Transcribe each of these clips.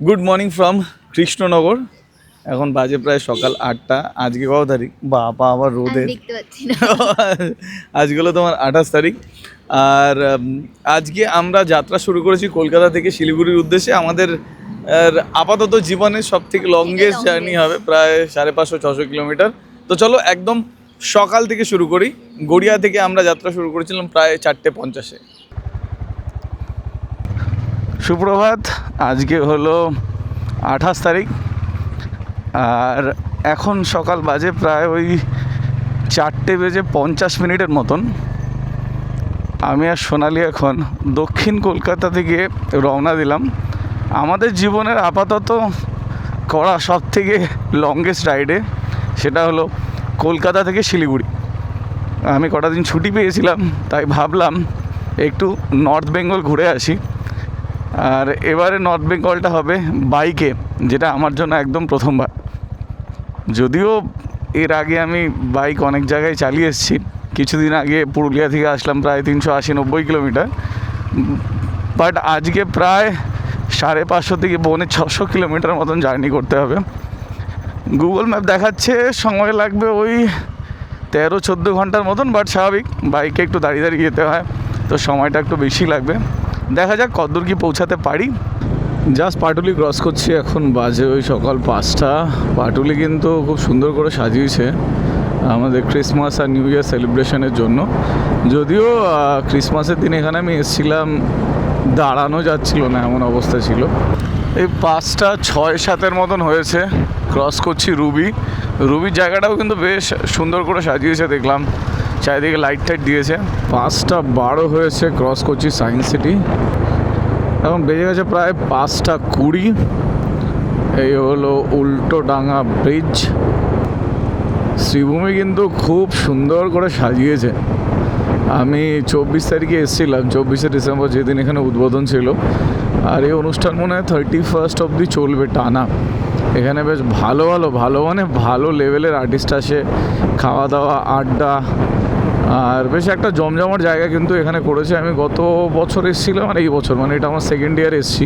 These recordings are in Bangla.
গুড মর্নিং ফ্রম কৃষ্ণনগর এখন বাজে প্রায় সকাল আটটা। আজকে কত তারিখ? বাবা আবার রোদের আজকে হলো তোমার আঠাশ তারিখ। আর আজকে আমরা যাত্রা শুরু করেছি কলকাতা থেকে শিলিগুড়ির উদ্দেশ্যে। আমাদের আপাতত জীবনের সব থেকে লংগেস্ট জার্নি হবে প্রায় সাড়ে পাঁচশো ছশো কিলোমিটার। তো চলো একদম সকাল থেকে শুরু করি। গড়িয়া থেকে আমরা যাত্রা শুরু করেছিলাম প্রায় চারটে পঞ্চাশে। সুপ্রভাত, আজকে হলো আঠাশ তারিখ, আর এখন সকাল বাজে প্রায় ওই চারটে বেজে পঞ্চাশ মিনিটের মতন। আমি আর সোনালি এখন দক্ষিণ কলকাতা থেকে রওনা দিলাম। আমাদের জীবনের আপাতত করা সব থেকে লংগেস্ট রাইডে সেটা হলো কলকাতা থেকে শিলিগুড়ি। আমি কটা দিন ছুটি পেয়েছিলাম, তাই ভাবলাম একটু নর্থ বেঙ্গল ঘুরে আসি। আর এবারে নর্থ বেঙ্গলটা হবে বাইকে যেটা আমার জন্য একদম প্রথমবার। যদিও এর আগে আমি বাইক অনেক জায়গায় চালিয়ে এসেছি। কিছুদিন আগে পুরুলিয়া থেকে আসলাম প্রায় তিনশো আশি নব্বই কিলোমিটার। বাট আজকে প্রায় সাড়ে পাঁচশো থেকে পৌনে ছশো কিলোমিটার মতন জার্নি করতে হবে। গুগল ম্যাপ দেখাচ্ছে, সময় লাগবে ওই তেরো চোদ্দ ঘণ্টার মতন বাট স্বাভাবিক। বাইকে একটু দাঁড়িয়ে দাঁড়িয়ে যেতে হয়, তো সময়টা একটু বেশি লাগবে। দেখা যাক কতদূর কি পৌঁছাতে পারি। জাস্ট পাটুলি ক্রস করছি এখন, বাজে ওই সকাল পাঁচটা। পাটুলি কিন্তু খুব সুন্দর করে সাজিয়েছে আমাদের ক্রিসমাস আর নিউ ইয়ার সেলিব্রেশনের জন্য। যদিও ক্রিসমাসের দিন এখানে আমি এসেছিলাম, দাঁড়ানো যাচ্ছিল না, এমন অবস্থা ছিল। এই পাঁচটা ছয় সাতের মতন হয়েছে ক্রস করছি রুবি। রুবির জায়গাটাও কিন্তু বেশ সুন্দর করে সাজিয়েছে, দেখলাম। চারিদিকে লাইট টাইট দিয়েছে। পাঁচটা বারো হয়েছে ক্রস করছি সায়েন্স সিটি এখন বেজে গেছে প্রায় পাঁচটা কুড়ি। এই হলো উল্টো ডাঙা ব্রিজ শ্রীভূমি কিন্তু খুব সুন্দর করে সাজিয়েছে। আমি চব্বিশ তারিখে এসেছিলাম, চব্বিশে ডিসেম্বর যেদিন এখানে উদ্বোধন ছিল। আর এই অনুষ্ঠান মনে হয় থার্টি ফার্স্ট অবধি চলবে টানা। এখানে বেশ ভালো ভালো ভালো মানে ভালো লেভেলের আর্টিস্ট আসে। খাওয়া দাওয়া, আড্ডা আর বেশ একটা জমজমাট জায়গা কিন্তু এখানে করেছে। আমি গত বছর এসেছিলাম আর এই বছর মানে এটা আমার সেকেন্ড ইয়ার এসেছি।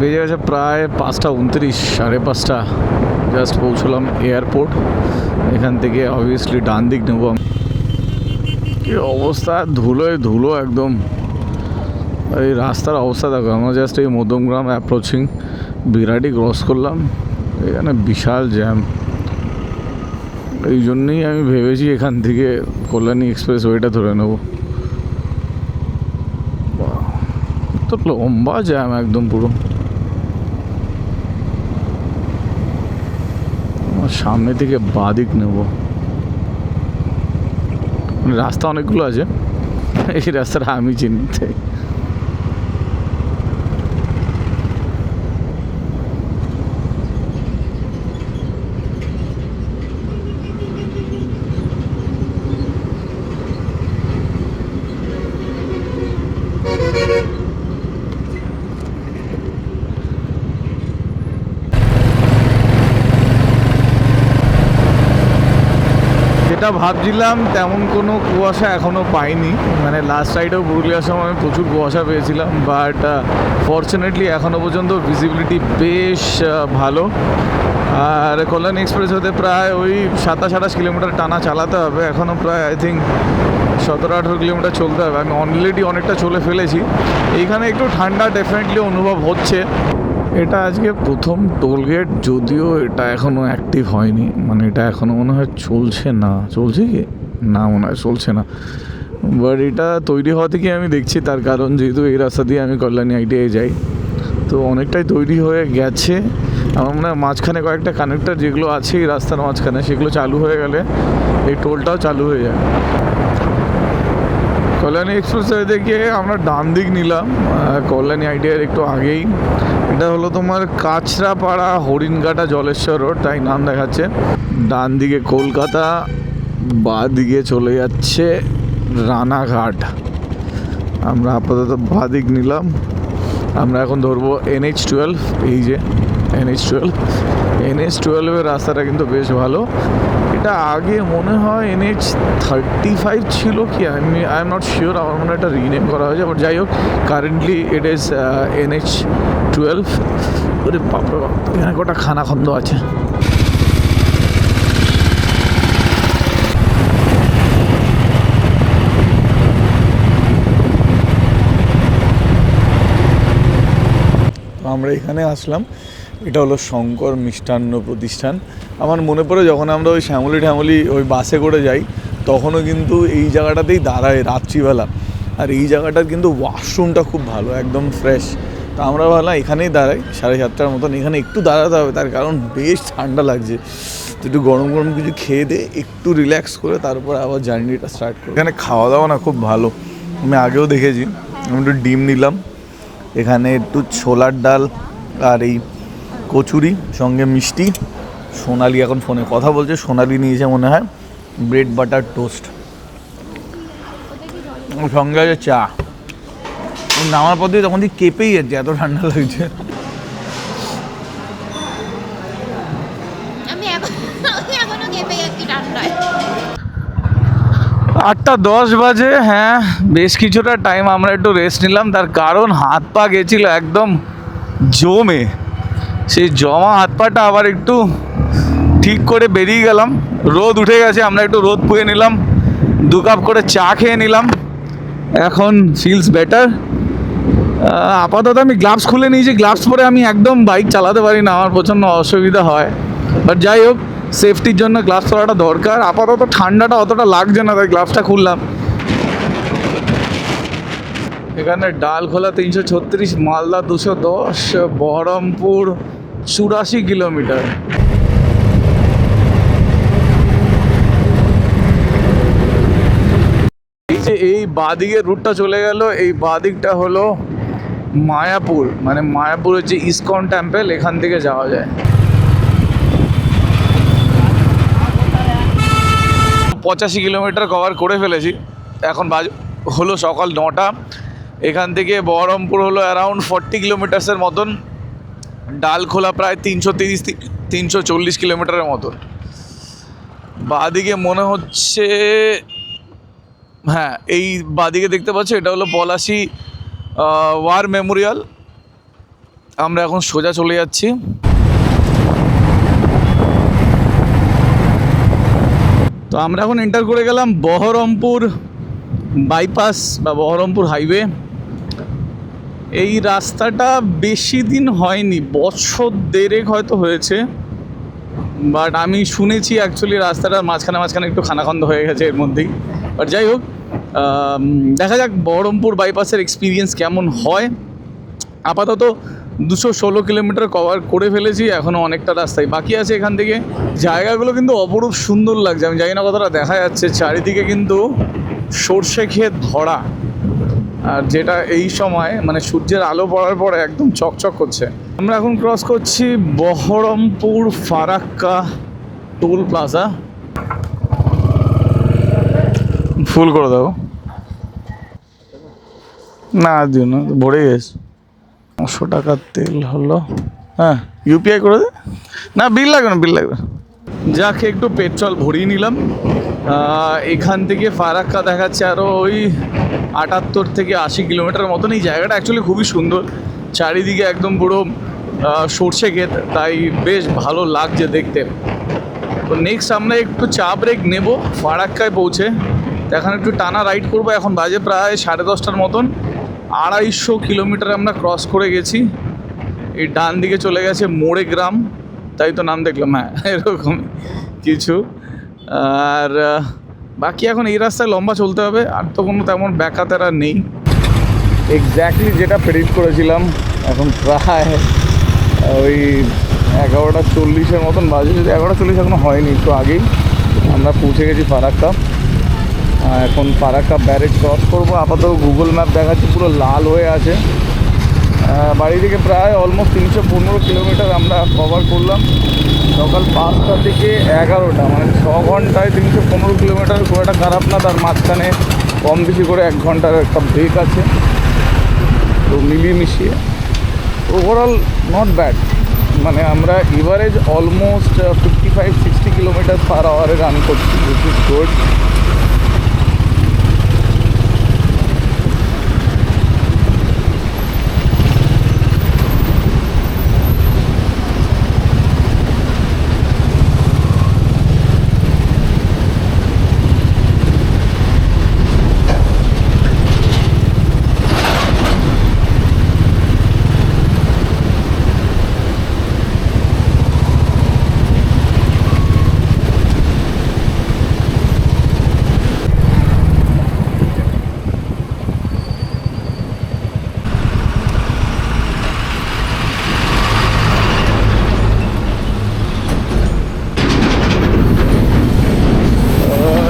বেজে গেছে প্রায় পাঁচটা উনত্রিশ, সাড়ে পাঁচটা। জাস্ট পৌঁছলাম এয়ারপোর্ট এখান থেকে অবভিয়াসলি ডান দিক নেব। কি অবস্থা? ধুলোয় ধুলো একদম। এই রাস্তার অবস্থা দেখো, আমরা জাস্ট এই মধ্যমগ্রাম অ্যাপ্রোচিং বিরাটি ক্রস করলাম। এখানে বিশাল জ্যাম এই জন্যই আমি ভেবেছি এখান থেকে কল্যাণী এক্সপ্রেস ওয়েটা ধরে নেব। তো লম্বা জ্যাম একদম পুরো। সামনে থেকে বাদিক নেব। মানে রাস্তা অনেকগুলো আছে। এই রাস্তাটা আমি চিনতে যেটা ভাবছিলাম, তেমন কোনো কুয়াশা এখনও পাইনি। মানে লাস্ট সাইডেও পুরুলিয়ার সময় আমি প্রচুর কুয়াশা পেয়েছিলাম বাট ফর্চুনেটলি এখনও পর্যন্ত ভিজিবিলিটি বেশ ভালো। আর কল্যাণ এক্সপ্রেস হতে প্রায় ওই সাতাশ আঠাশ কিলোমিটার টানা চালাতে হবে। এখনও প্রায় আই থিঙ্ক সতেরো আঠেরো কিলোমিটার চলতে হবে। আমি অলরেডি অনেকটা চলে ফেলেছি। এইখানে একটু ঠান্ডা ডেফিনেটলি অনুভব হচ্ছে। এটা আজকে প্রথম টোলগেট যদিও এটা এখনও অ্যাক্টিভ হয়নি। মানে এটা এখনও মনে হয় চলছে না। চলছে কি? না, মনে হয় চলছে না। বাট এটা তৈরি হওয়া থেকে আমি দেখছি, তার কারণ যেহেতু এই রাস্তা দিয়ে আমি কল্যাণী আইটিআই যাই, তো অনেকটাই তৈরি হয়ে গেছে। আমার মনে হয় মাঝখানে কয়েকটা কানেক্টার যেগুলো আছে এই রাস্তার মাঝখানে, সেগুলো চালু হয়ে গেলে এই টোলটাও চালু হয়ে যাবে। কল্যাণী এক্সপ্রেস থেকে আমরা ডান দিক নিলাম। কল্যাণী আইডিয়ার একটু আগেই। এটা হলো তোমার কাঁচরাপাড়া হরিণঘাটা জলেশ্বর রোড, তাই নাম দেখাচ্ছে। ডান দিকে কলকাতা, বা দিকে চলে যাচ্ছে রানাঘাট। আমরা আপাতত বাঁ দিক নিলাম। আমরা এখন ধরবো এনএইচ টুয়েলভ এই যে। এনএইচ টুয়েলভ এনএইচ টুয়েলভের রাস্তাটা কিন্তু বেশ ভালো। এটা আগে মনে হয় এনএইচ থার্টি ফাইভ ছিল কি? আমি আই এম নট শিওর আমার মনে হয় এটা রিনেম করা হয়েছে বাট যাই হোক currently it is NH twelve ওরে বাপরে বাপ, এখানে কটা খানা খন্দ আছে। আমরা এখানে আসলাম। এটা হলো শঙ্কর মিষ্টান্ন প্রতিষ্ঠান। আমার মনে পড়ে যখন আমরা ওই শ্যামলি ঠ্যামলি ওই বাসে করে যাই, তখনও কিন্তু এই জায়গাটাতেই দাঁড়ায় রাত্রিবেলা। আর এই জায়গাটার কিন্তু ওয়াশরুমটা খুব ভালো, একদম ফ্রেশ তো আমরা ভাবলাম এখানেই দাঁড়াই, সাড়ে সাতটার মতন, এখানে একটু দাঁড়াতে হবে, তার কারণ বেশ ঠান্ডা লাগছে। তো একটু গরম গরম কিছু খেয়ে দে, একটু রিল্যাক্স করে তারপর আবার জার্নিটা স্টার্ট করি এখানে খাওয়া দাওয়া না খুব ভালো। আমি আগেও দেখেছি, আমি একটু ডিম নিলাম। এখানে একটু ছোলার ডাল আর এই কচুরি সঙ্গে মিষ্টি। সোনালি এখন ফোনে কথা বলছে সোনালি নিয়েছে মনে হয় ব্রেড বাটার টোস্ট। সঙ্গে আছে চা। নামার পর দিয়ে তখন দিয়ে কেঁপেই যাচ্ছে এত ঠান্ডা লাগছে। আটটা দশ বাজে হ্যাঁ বেশ কিছুটা টাইম আমরা একটু রেস্ট নিলাম। তার কারণ হাত পা গেছিল একদম জমে। সেই জমা হাত পাটা আবার একটু ঠিক করে বেরিয়ে গেলাম। রোদ উঠে গেছে, আমরা একটু রোদ পুয়ে নিলাম, দু কাপ করে চা খেয়ে নিলাম। এখন ফিলস বেটার আপাতত আমি গ্লাভস খুলে নিয়েছি গ্লাভস পরে আমি একদম বাইক চালাতে পারি না, আমার প্রচণ্ড অসুবিধা হয়। বাট যাই হোক সেফটির জন্য গ্লাভস পরাটা দরকার। আপাতত ঠান্ডাটা অতটা লাগছে না, তাই গ্লাভসটা খুললাম। এখানে ডাল খোলা তিনশো ছত্রিশ, মালদা দুশো দশ, বহরমপুর চুরাশি কিলোমিটার। এই বাদিকের রুটটা চলে গেল, এই বাদিকটা হলো মায়াপুর মানে মায়াপুরের যে ইসকন টেম্পেল এখান থেকে যাওয়া যায়। পঁচাশি কিলোমিটার কভার করে ফেলেছি। এখন বাজ, হলো সকাল নটা। এখান থেকে বহরমপুর হলো অ্যারাউন্ড ফর্টি কিলোমিটার্সের মতন। ডালখোলা প্রায় তিনশো তিরিশ তিনশো চল্লিশ কিলোমিটারের মতন। বাদিকে মনে হচ্ছে হ্যাঁ এই বাদিকে দেখতে পাচ্ছ, এটা হলো পলাশি ওয়ার মেমোরিয়াল। আমরা এখন সোজা চলে যাচ্ছি। তো আমরা এখন এন্টার করে গেলাম বহরমপুর বাইপাস বা বহরমপুর হাইওয়ে এই রাস্তাটা বেশি দিন হয়নি, বছর দেড়েক হয়তো হয়েছে। বাট আমি শুনেছি অ্যাকচুয়ালি রাস্তাটার মাঝখানে মাঝখানে একটু খানাখন্দ হয়ে গেছে এর মধ্যেই। বাট যাই হোক দেখা যাক বহরমপুর বাইপাসের এক্সপিরিয়েন্স কেমন হয়। আপাতত দুশো ষোলো কিলোমিটার কভার করে ফেলেছি এখনও অনেকটা রাস্তায় বাকি আছে এখান থেকে। জায়গাগুলো কিন্তু অপরূপ সুন্দর লাগছে, আমি জানি না কতটা দেখা যাচ্ছে, চারিদিকে কিন্তু সর্ষে ক্ষেত ভরা। আর যেটা এই সময় মানে সূর্যের আলো পড়ার পরে একদম চকচক করছে। আমরা এখন ক্রস করছি Baharampur Farakka toll plaza full করে দাও। না দিও না, ভরে গেছে। পাঁচশো টাকার তেল হলো। হ্যাঁ ইউপিআই করে দে। না বিল লাগবে না বিল লাগবে। যাক, একটু পেট্রোল ভরিয়ে নিলাম। এখান থেকে ফারাক্কা দেখাচ্ছে আরও ওই আটাত্তর থেকে আশি কিলোমিটার মতন এই জায়গাটা অ্যাকচুয়ালি খুবই সুন্দর। চারিদিকে একদম পুরো সর্ষে ক্ষেত, তাই বেশ ভালো লাগছে দেখতে। তো নেক্সট আমরা একটু চা ব্রেক নেব, ফারাক্কায় পৌঁছে। এখন একটু টানা রাইড করব, এখন বাজে প্রায় সাড়ে দশটার মতন। আড়াইশো কিলোমিটার আমরা ক্রস করে গেছি। এই ডান দিকে চলে গেছে মোড়ে গ্রাম, তাই তো নাম দেখলাম হ্যাঁ এরকম কিছু। আর বাকি এখন এই রাস্তায় লম্বা চলতে হবে, আর তো কোনো তেমন ব্যাকাতেরা নেই। এক্স্যাক্টলি যেটা প্রেডিক্ট করেছিলাম, এখন প্রায় ওই এগারোটা চল্লিশের মতন বাজে। যদি এগারোটা চল্লিশ এখনও হয়নি, একটু আগেই। আমরা পৌঁছে গেছি ফারাক্কা। এখন ফারাক্কা ব্যারেজ ক্রস করব। আপাতত গুগল ম্যাপ দেখাচ্ছে, পুরো লাল হয়ে আছে। বাড়ি থেকে প্রায় অলমোস্ট তিনশো পনেরো কিলোমিটার আমরা কভার করলাম। সকাল পাঁচটা থেকে এগারোটা মানে ছ ঘন্টায় তিনশো পনেরো কিলোমিটার খুব একটা খারাপ না, তার মাঝখানে কম বেশি করে এক ঘণ্টার একটা ব্রেক আছে। তো মিলিয়ে মিশিয়ে ওভারঅল নট ব্যাড মানে আমরা average almost fifty five sixty kilometre per আওয়ারে run করছি উইচ ইজ গুড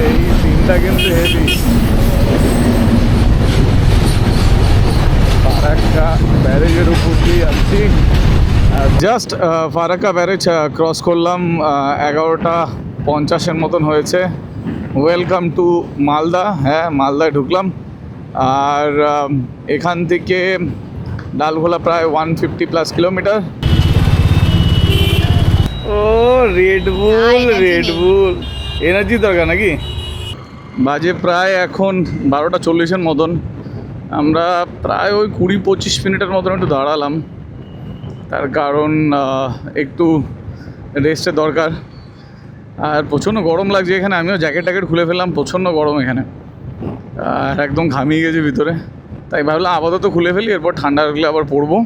এই সিনটা কিন্তু হেভি ফারাক্কা ব্যারেজের উপর দিয়ে যাচ্ছি জাস্ট ফারাক্কা ব্যারেজ ক্রস করলাম এগারোটা পঞ্চাশের মতন হয়েছে। ওয়েলকাম টু মালদা হ্যাঁ মালদায় ঢুকলাম। আর এখান থেকে ডালঘোলা প্রায় ওয়ান ফিফটি প্লাস কিলোমিটার ও Red Bull Red Bull energy দরকার নাকি? বাজে প্রায় এখন বারোটা চল্লিশের মতন। আমরা প্রায় ওই কুড়ি পঁচিশ মিনিটের মতন একটু দাঁড়ালাম। তার কারণ একটু রেস্টের দরকার। আর প্রচণ্ড গরম লাগছে এখানে, আমিও জ্যাকেট ট্যাকেট খুলে ফেললাম, প্রচণ্ড গরম এখানে। আর একদম ঘামিয়ে গেছে ভিতরে। তাই ভাবলাম আপাতত খুলে ফেলি, এরপর ঠান্ডা লাগলে আবার পরবো।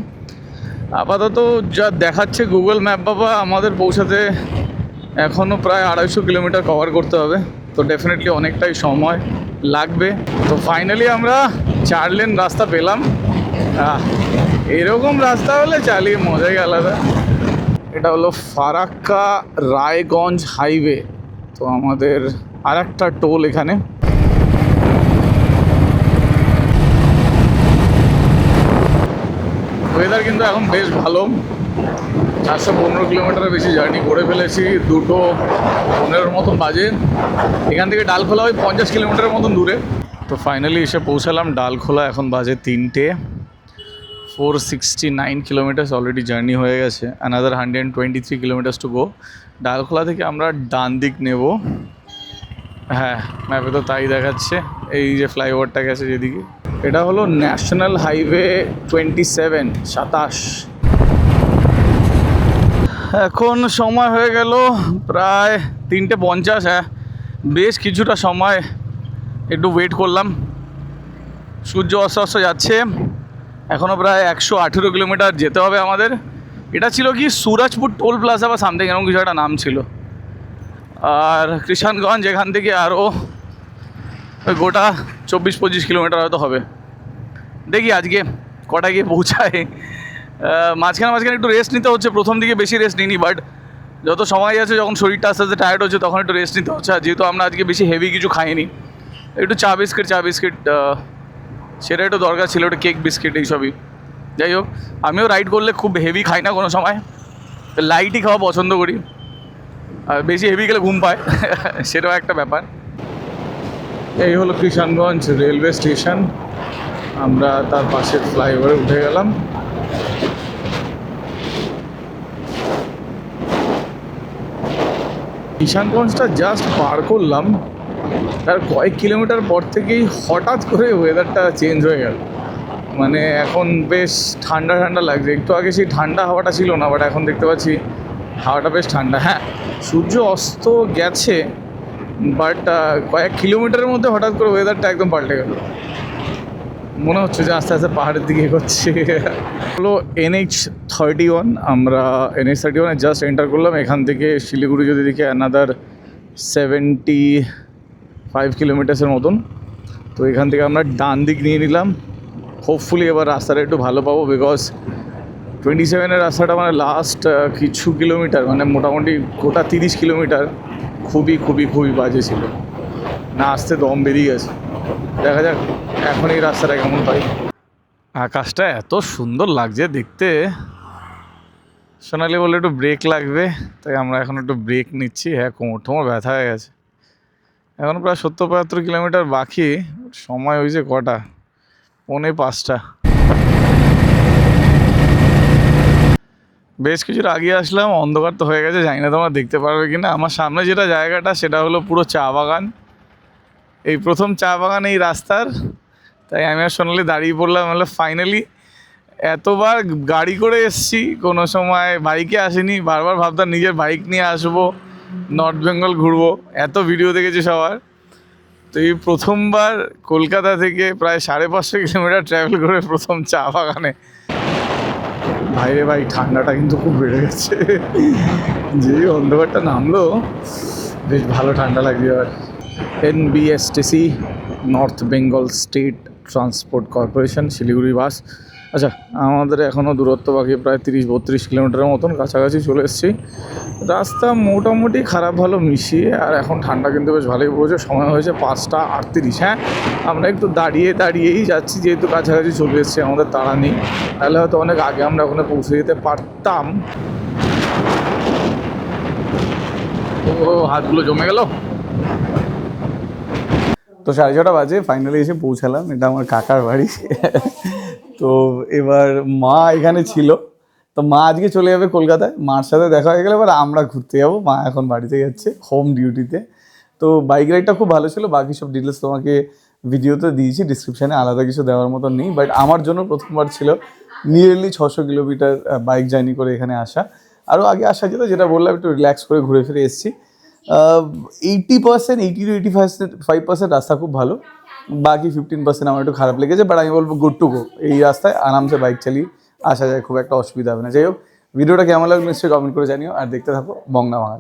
আপাতত যা দেখাচ্ছে গুগল ম্যাপ বাবা, আমাদের পৌঁছাতে এখনও প্রায় আড়াইশো কিলোমিটার কভার করতে হবে। তো ডেফিনেটলি অনেকটাই সময় লাগবে। তো ফাইনালি আমরা চার লেন রাস্তা পেলাম। এরকম রাস্তা হলে চালিয়ে মজাই আলাদা? এটা হলো ফারাক্কা রায়গঞ্জ হাইওয়ে। তো আমাদের আর একটা টোল এখানে। ওয়েদার কিন্তু এখন বেশ ভালো। চারশো পনেরো কিলোমিটারের বেশি জার্নি করে ফেলেছি, দুটো পনেরোর মতন বাজে। এখান থেকে ডালখোলা ওই পঞ্চাশ কিলোমিটারের মতন দূরে। তো ফাইনালি এসে পৌঁছালাম ডালখোলা এখন বাজে তিনটে। Four sixty nine kilometres already journey হয়ে গেছে। Another hundred twenty three kilometres to go Dalkhola থেকে আমরা ডান দিক নেব। হ্যাঁ ম্যাপে তো তাই দেখাচ্ছে। এই যে ফ্লাইওভারটা গেছে যেদিকে। এটা হলো ন্যাশনাল হাইওয়ে টোয়েন্টি সেভেন সাতাশ। এখন সময় হয়ে গেল প্রায় তিনটে পঞ্চাশ হ্যাঁ। বেশ কিছুটা সময়। একটু ওয়েট করলাম। সূর্য অস্ত অস্ত যাচ্ছে। এখনও প্রায় একশো আঠেরো কিলোমিটার যেতে হবে আমাদের। এটা ছিল কি? সুরাজপুর টোল প্লাজা বা সামথিং, এরকম কিছু একটা নাম ছিল। আর কৃষাণগঞ্জ এখান থেকে আরও গোটা চব্বিশ পঁচিশ কিলোমিটার হয়তো হবে। দেখি আজকে কটা গিয়ে পৌঁছায়। মাঝখানে মাঝখানে একটু রেস্ট নিতে হচ্ছে, প্রথম দিকে বেশি রেস্ট নিইনি বাট যত সময় আছে যখন শরীরটা আস্তে আস্তে টায়ার্ড হচ্ছে, তখন একটু রেস্ট নিতে হচ্ছে। আর যেহেতু আমরা আজকে বেশি হেভি কিছু খাইনি, একটু চা বিস্কিট চা বিস্কিট সেটা একটু দরকার ছিল, একটু কেক বিস্কিট এইসবই। যাই হোক, আমিও রাইড করলে খুব হেভি খাই না কোনো সময়। লাইটই খাওয়া পছন্দ করি। আর বেশি হেভি গেলে ঘুম পায়। সেটাও একটা ব্যাপার। এই হলো কিষানগঞ্জ রেলওয়ে স্টেশন আমরা তার পাশের ফ্লাইওভারে উঠে গেলাম। কিষানগঞ্জটা জাস্ট পার করলাম। তার কয়েক কিলোমিটার পর থেকেই হঠাৎ করে ওয়েদারটা চেঞ্জ হয়ে গেল। মানে এখন বেশ ঠান্ডা ঠান্ডা লাগছে। একটু আগে সেই ঠান্ডা হাওয়াটা ছিল না বাট এখন দেখতে পাচ্ছি হাওয়াটা বেশ ঠান্ডা। হ্যাঁ সূর্য অস্ত গেছে বাট কয়েক কিলোমিটারের মধ্যে হঠাৎ করে ওয়েদারটা একদম পাল্টে গেল। মনে হচ্ছে যে আস্তে আস্তে পাহাড়ের দিকে এগোচ্ছে। হলো এনএইচ থার্টি ওয়ান আমরা এনএইচ থার্টি ওয়ানে জাস্ট এন্টার করলাম। এখান থেকে শিলিগুড়ি যদি দেখি অ্যানাদার সেভেন্টি ফাইভ কিলোমিটার্সের মতন। তো এখান থেকে আমরা ডান দিক নিয়ে নিলাম। হোপফুলি এবার রাস্তাটা একটু ভালো পাবো বিকজ টোয়েন্টি সেভেনের রাস্তাটা মানে লাস্ট কিছু কিলোমিটার মানে মোটামুটি গোটা তিরিশ কিলোমিটার খুবই খুবই খুবই বাজে ছিল। না, আসতে দম বেরিয়ে গেছে। দেখা যাক এখন এই রাস্তাটা কেমন পাই। আকাশটা এত সুন্দর লাগছে দেখতে। সোনালি বলে একটু ব্রেক লাগবে, তাই আমরা এখন একটু ব্রেক নিচ্ছি। হ্যাঁ কোমর টোমর ব্যথা হয়ে গেছে। এখন প্রায় সত্তর পঁয়াত্তর কিলোমিটার বাকি। সময় হয়েছে কটা? পৌনে পাঁচটা। বেশ কিছুর আগে আসলাম, অন্ধকার তো হয়ে গেছে, জানি না তোমরা দেখতে পারবে কি না আমার সামনে যেটা জায়গাটা, সেটা হলো পুরো চা বাগান। এই প্রথম চা বাগান এই রাস্তার। তাই আমি আর সোনালি দাঁড়িয়ে পড়লাম হলে ফাইনালি এতবার গাড়ি করে এসছি, কোনো সময় বাইকে আসিনি, বারবার ভাবতাম নিজের বাইক নিয়ে আসব। নর্থ বেঙ্গল ঘুরবো। এত ভিডিও দেখেছি সবার। তো এই প্রথমবার কলকাতা থেকে প্রায় সাড়ে পাঁচশো কিলোমিটার ট্রাভেল করে প্রথম চা বাগানে। বাইরে ভাই, ঠান্ডাটা কিন্তু খুব বেড়ে গেছে। যে অন্ধকারটা নামলো, বেশ ভালো ঠান্ডা লাগছে এবার। NBSTC north Bengal state transport corporation Siliguri bus. আচ্ছা আমাদের এখনও দূরত্ব বাকি প্রায় তিরিশ বত্রিশ কিলোমিটারের মতন কাছাকাছি চলে এসেছি। রাস্তা মোটামুটি খারাপ ভালো মিশিয়ে, আর এখন ঠান্ডা কিন্তু বেশ ভালোই পড়েছে। সময় হয়েছে পাঁচটা আটত্রিশ হ্যাঁ? আমরা একটু দাঁড়িয়ে দাঁড়িয়েই যাচ্ছি, যেহেতু কাছাকাছি চলে এসেছি, আমাদের তাড়া নেই। তাহলে হয়তো অনেক আগে আমরা ওখানে পৌঁছে যেতে পারতাম। ও, হাতগুলো জমে গেল। তো সাড়ে ছটা বাজে ফাইনালি এসে পৌঁছালাম। এটা আমার কাকার বাড়ি। তো এবার মা এখানে ছিল। তো মা আজকে চলে যাবে কলকাতায়। মার সাথে দেখা হয়ে গেলে এবার আমরা ঘুরতে যাব। মা এখন বাড়িতে যাচ্ছে হোম ডিউটিতে তো বাইক রাইডটা খুব ভালো ছিল। বাকি সব ডিটেলস তোমাকে ভিডিওতে দিয়েছি। ডিসক্রিপশানে আলাদা কিছু দেওয়ার মতো নেই। বাট আমার জন্য প্রথমবার ছিল নিয়ারলি ছশো কিলোমিটার বাইক জার্নি করে এখানে আসা। আরও আগে আসা যেত, যেটা বললাম, একটু রিল্যাক্স করে ঘুরে ফিরে এসেছি। Eighty percent eighty two eighty percent five percent রাস্তা খুব ভালো। বাকি ফিফটিন পার্সেন্ট আমার একটু খারাপ লেগেছে বাট আমি বলব গুড টু গো এই রাস্তায় আরামসে বাইক চালিয়ে আসা যায়, খুব একটা অসুবিধা হবে না। যাই হোক ভিডিওটা কেমন লাগল নিশ্চয়ই কমেন্ট করে জানিও, আর দেখতে থাকো বংনা বাঙালি